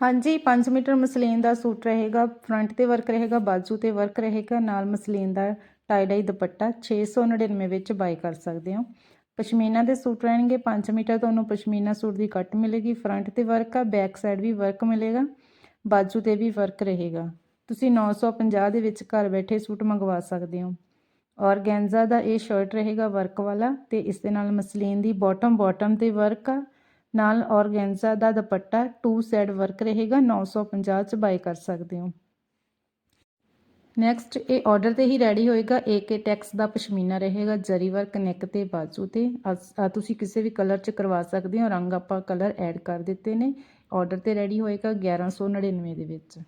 ਹਾਂਜੀ 5 metre muslin ਦਾ suit ਰਹੇਗਾ, ਫਰੰਟ ਤੇ ਵਰਕ ਰਹੇਗਾ, ਬਾਜੂ ਤੇ ਵਰਕ ਰਹੇਗਾ, ਨਾਲ ਮਸਲੀਨ ਦਾ ਟਾਈ ਡਾਈ ਦੁਪੱਟਾ 699 ਵਿੱਚ ਬਾਈ ਕਰ ਸਕਦੇ ਹੋ। ਪਸ਼ਮੀਨਾ ਦੇ ਸੂਟ ਰਹਿਣਗੇ 5 ਮੀਟਰ ਤੁਹਾਨੂੰ ਪਸ਼ਮੀਨਾ ਸੂਟ ਦੀ ਕੱਟ ਮਿਲੇਗੀ, ਫਰੰਟ ਤੇ ਵਰਕ ਆ ਬੈਕ ਸਾਈਡ ਵੀ ਵਰਕ ਮਿਲੇਗਾ, ਬਾਜੂ ਤੇ ਵੀ ਵਰਕ ਰਹੇਗਾ। ਤੁਸੀਂ 950 ਦੇ ਵਿੱਚ ਘਰ ਬੈਠੇ ਸੂਟ ਮੰਗਵਾ ਸਕਦੇ ਹੋ। ਔਰਗੈਂਜ਼ਾ ਦਾ ਇਹ ਸ਼ਰਟ ਰਹੇਗਾ ਵਰਕ ਵਾਲਾ ਤੇ ਇਸ ਦੇ ਨਾਲ ਮਸਲੀਨ ਦੀ ਬਾਟਮ ਬਾਟਮ ਤੇ ਵਰਕ ਆ ਨਾਲ ਔਰਗੈਂਜ਼ਾ ਦਾ ਦੁਪੱਟਾ ਟੂ ਸੈਡ ਵਰਕ ਰਹੇਗਾ 950 ਚ ਬਾਈ ਕਰ ਸਕਦੇ ਹੋ। ਨੈਕਸਟ ਇਹ ਆਰਡਰ ਤੇ ਹੀ ਰੈਡੀ ਹੋਏਗਾ ਏਕੇ ਟੈਕਸ ਦਾ ਪਸ਼ਮੀਨਾ ਰਹੇਗਾ, ਜਰੀ ਵਰਕ ਨੈਕ ਤੇ ਬਾਜੂ ਤੇ। ਅਸ- ਤੁਸੀਂ ਕਿਸੇ ਵੀ ਕਲਰ ਚ ਕਰਵਾ ਸਕਦੇ ਹੋ, ਰੰਗ ਆਪਾਂ ਕਲਰ ਐਡ ਕਰ ਦਿੱਤੇ ਨੇ। ਆਰਡਰ ਤੇ ਰੈਡੀ ਹੋਏਗਾ 1199 ਦੇ ਵਿੱਚ।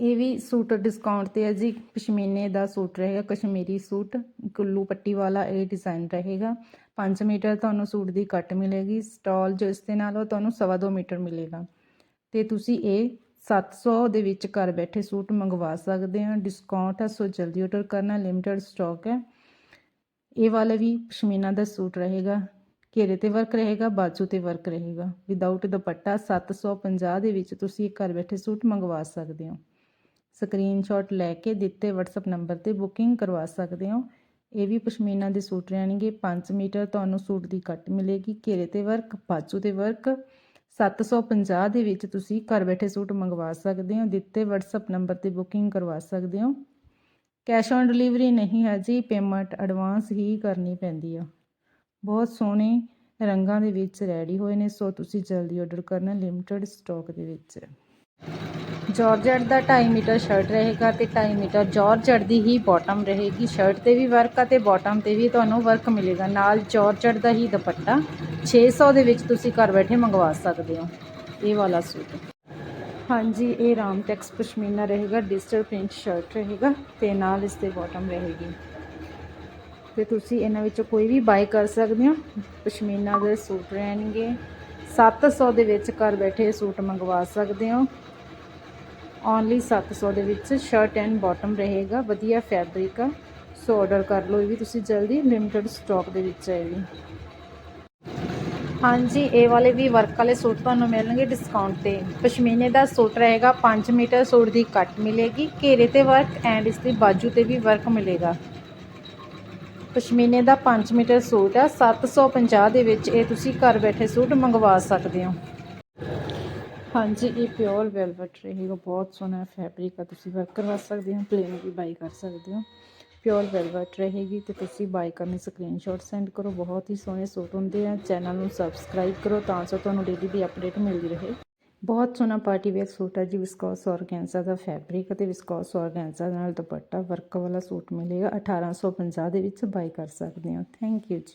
ਇਹ ਵੀ ਸੂਟ ਡਿਸਕਾਊਂਟ ਤੇ ਹੈ ਜੀ। ਪਸ਼ਮੀਨੇ ਦਾ ਸੂਟ ਰਹੇਗਾ, ਕਸ਼ਮੀਰੀ ਸੂਟ ਕੁੱਲੂ ਪੱਟੀ ਵਾਲਾ ਇਹ ਡਿਜ਼ਾਈਨ ਰਹੇਗਾ। 5 ਮੀਟਰ ਤੁਹਾਨੂੰ ਸੂਟ ਦੀ ਕੱਟ ਮਿਲੇਗੀ। ਸਟਾਲ ਜੋ ਇਸ ਦੇ ਨਾਲ ਉਹ ਤੁਹਾਨੂੰ 2.5 ਮੀਟਰ ਮਿਲੇਗਾ। ਤੇ ਤੁਸੀਂ ਇਹ 700 ਦੇ ਵਿੱਚ ਘਰ ਬੈਠੇ ਸੂਟ ਮੰਗਵਾ ਸਕਦੇ ਹੋ। ਡਿਸਕਾਊਂਟ ਹੈ ਸੋ ਜਲਦੀ ਆਰਡਰ ਕਰਨਾ। ਲਿਮਟਿਡ ਸਟਾਕ ਹੈ। ਇਹ ਵਾਲਾ ਵੀ ਪਸ਼ਮੀਨਾ ਦਾ ਸੂਟ ਰਹੇਗਾ। ਘੇਰੇ ਤੇ ਵਰਕ ਰਹੇਗਾ, ਬਾਜੂ ਤੇ ਵਰਕ ਰਹੇਗਾ। ਵਿਦਆਊਟ ਦੁਪੱਟਾ 750 ਦੇ ਵਿੱਚ ਤੁਸੀਂ ਘਰ ਬੈਠੇ ਸੂਟ ਮੰਗਵਾ ਸਕਦੇ ਹੋ। ਸਕਰੀਨਸ਼ਾਟ ਲੈ ਕੇ ਦਿੱਤੇ WhatsApp ਨੰਬਰ ਤੇ ਬੁਕਿੰਗ ਕਰਵਾ ਸਕਦੇ ਹੋ। ਇਹ ਵੀ ਪਸ਼ਮੀਨਾ ਦੇ ਸੂਟ ਰਹਿਣਗੇ। 5 ਮੀਟਰ ਤੁਹਾਨੂੰ ਸੂਟ ਦੀ ਕੱਟ ਮਿਲੇਗੀ। ਘੇਰੇ ਤੇ ਵਰਕ ਬਾਜੂ ਤੇ ਵਰਕ 750 ਦੇ ਵਿੱਚ ਤੁਸੀਂ ਘਰ ਬੈਠੇ ਸੂਟ ਮੰਗਵਾ ਸਕਦੇ ਹੋ। ਦਿੱਤੇ WhatsApp ਨੰਬਰ ਤੇ ਬੁਕਿੰਗ ਕਰਵਾ ਸਕਦੇ ਹੋ। ਕੈਸ਼ ਔਨ ਡਿਲੀਵਰੀ ਨਹੀਂ ਹੈ ਜੀ। ਪੇਮੈਂਟ ਐਡਵਾਂਸ ਹੀ ਕਰਨੀ ਪੈਂਦੀ ਆ। ਬਹੁਤ ਸੋਹਣੇ ਰੰਗਾਂ ਦੇ ਵਿੱਚ ਰੈਡੀ ਹੋਏ ਨੇ। ਸੋ ਤੁਸੀਂ ਜਲਦੀ ਆਰਡਰ ਕਰਨਾ। ਲਿਮਟਿਡ ਸਟਾਕ ਦੇ ਵਿੱਚ। ਜਾਰਜਟ ਦਾ 2.5 ਮੀਟਰ ਸ਼ਰਟ ਰਹੇਗਾ ਤੇ 2.5 ਮੀਟਰ ਜਾਰਜਟ ਦੀ ਹੀ ਬਾਟਮ ਰਹੇਗੀ। ਸ਼ਰਟ ਤੇ ਵੀ ਵਰਕ ਆ ਤੇ ਬਾਟਮ ਤੇ ਵੀ ਤੁਹਾਨੂੰ ਵਰਕ ਮਿਲੇਗਾ। ਨਾਲ ਜਾਰਜਟ ਦਾ ਹੀ ਦੁਪੱਟਾ 600 ਦੇ ਵਿੱਚ ਤੁਸੀਂ ਘਰ ਬੈਠੇ ਮੰਗਵਾ ਸਕਦੇ ਹੋ। ਇਹ ਵਾਲਾ ਸੂਟ। ਹਾਂਜੀ, ਇਹ ਰਾਮ ਟੈਕਸ ਪਸ਼ਮੀਨਾ ਰਹੇਗਾ ਡਿਜੀਟਲ ਪ੍ਰਿੰਟ ਸ਼ਰਟ ਰਹੇਗਾ ਤੇ ਨਾਲ ਇਸ ਤੇ ਬਾਟਮ ਰਹੇਗੀ। ਤੇ ਤੁਸੀਂ ਇਹਨਾਂ ਵਿੱਚੋਂ ਕੋਈ ਵੀ ਬਾਈ ਕਰ ਸਕਦੇ ਹੋ। ਪਸ਼ਮੀਨਾ ਦੇ ਸੂਟ ਰਹਿਣਗੇ। 700 ਦੇ ਵਿੱਚ ਘਰ ਬੈਠੇ ਸੂਟ ਮੰਗਵਾ ਸਕਦੇ ਹੋ। ਓਨਲੀ 700 ਦੇ ਵਿੱਚ ਸ਼ਰਟ ਐਂਡ ਬਾਟਮ ਰਹੇਗਾ, ਵਧੀਆ ਫੈਬਰਿਕ ਆ। ਸੋ ਆਰਡਰ ਕਰ ਲਓ ਇਹ ਵੀ ਤੁਸੀਂ ਜਲਦੀ ਲਿਮਟਿਡ ਸਟਾਕ ਦੇ ਵਿੱਚ ਹੈ ਵੀ। ਹਾਂਜੀ, ਇਹ ਵਾਲੇ ਵੀ ਵਰਕ ਵਾਲੇ ਸੂਟ ਤੁਹਾਨੂੰ ਮਿਲਣਗੇ ਡਿਸਕਾਊਂਟ ਤੇ। ਪਸ਼ਮੀਨੇ ਦਾ ਸੂਟ ਰਹੇਗਾ 5 ਮੀਟਰ ਸੂਟ ਦੀ ਕੱਟ ਮਿਲੇਗੀ। ਘੇਰੇ ਤੇ ਵਰਕ ਐਂਡ ਇਸ ਦੀ ਬਾਜੂ ਤੇ ਵੀ ਵਰਕ ਮਿਲੇਗਾ। ਪਸ਼ਮੀਨੇ ਦਾ 5 ਮੀਟਰ ਸੂਟ ਆ 750 ਦੇ ਵਿੱਚ ਇਹ ਤੁਸੀਂ ਘਰ ਬੈਠੇ ਸੂਟ ਮੰਗਵਾ ਸਕਦੇ ਹੋ। ਹਾਂਜੀ, ਇਹ ਪਿਓਰ ਵੈਲਵਟ ਰਹੇਗਾ ਬਹੁਤ ਸੋਹਣਾ ਫੈਬਰਿਕ ਆ, ਤੁਸੀਂ ਵਰਕ ਕਰਵਾ ਸਕਦੇ ਹੋ ਪਲੇਨ ਵੀ ਬਾਈ ਕਰ ਸਕਦੇ ਹੋ। ਪਿਓਰ ਵੈਲਵਟ ਰਹੇਗੀ ਤੇ ਤੁਸੀਂ ਬਾਈ ਕਰਨੀ ਸਕਰੀਨਸ਼ਾਟ ਸੈਂਡ ਕਰੋ, ਬਹੁਤ ਹੀ ਸੋਹਣੇ ਸੂਟ ਹੁੰਦੇ ਆ ਚੈਨਲ ਨੂੰ ਸਬਸਕ੍ਰਾਈਬ ਕਰੋ ਤਾਂ ਜੋ ਤੁਹਾਨੂੰ ਡੇਲੀ ਦੀ ਅਪਡੇਟ ਮਿਲਦੀ ਰਹੇ। ਬਹੁਤ ਸੋਹਣਾ ਪਾਰਟੀ ਵੇਅਰ ਸੂਟ ਹੈ ਜੀ ਵਿਸਕੋਸ ਔਰਗੈਂਜ਼ਾ ਦਾ ਫੈਬਰਿਕ ਅਤੇ ਵਿਸਕੋਸ ਔਰਗੈਂਜ਼ਾ ਨਾਲ ਦੁਪੱਟਾ ਵਰਕ ਵਾਲਾ ਸੂਟ ਮਿਲੇਗਾ 1850 ਦੇ ਵਿੱਚ ਬਾਈ ਕਰ ਸਕਦੇ ਹੋ। ਥੈਂਕ ਯੂ ਜੀ।